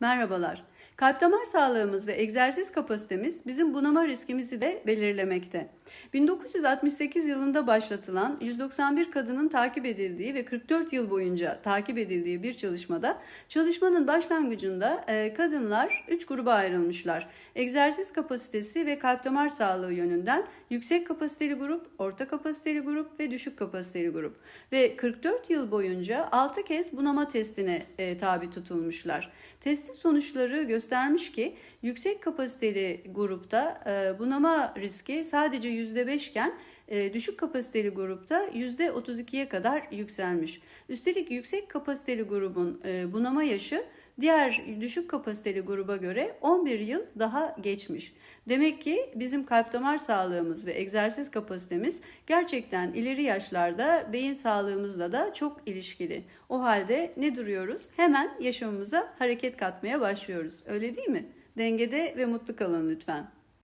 Merhabalar. Kalp damar sağlığımız ve egzersiz kapasitemiz bizim bunama riskimizi de belirlemekte. 1968 yılında başlatılan 191 kadının takip edildiği ve 44 yıl boyunca takip edildiği bir çalışmada çalışmanın başlangıcında e, kadınlar 3 gruba ayrılmışlar. Egzersiz kapasitesi ve kalp damar sağlığı yönünden yüksek kapasiteli grup, orta kapasiteli grup ve düşük kapasiteli grup. Ve 44 yıl boyunca 6 kez bunama testine e, tabi tutulmuşlar. Testin sonuçları göstermiş ki yüksek kapasiteli grupta e, bunama riski sadece %5 iken e, düşük kapasiteli grupta %32'ye kadar yükselmiş. Üstelik yüksek kapasiteli grubun e, bunama yaşı diğer düşük kapasiteli gruba göre 11 yıl daha geçmiş. Demek ki bizim kalp damar sağlığımız ve egzersiz kapasitemiz gerçekten ileri yaşlarda beyin sağlığımızla da çok ilişkili. O halde ne duruyoruz? Hemen yaşamımıza hareket katmaya başlıyoruz. Öyle değil mi? Dengede ve mutlu kalın lütfen.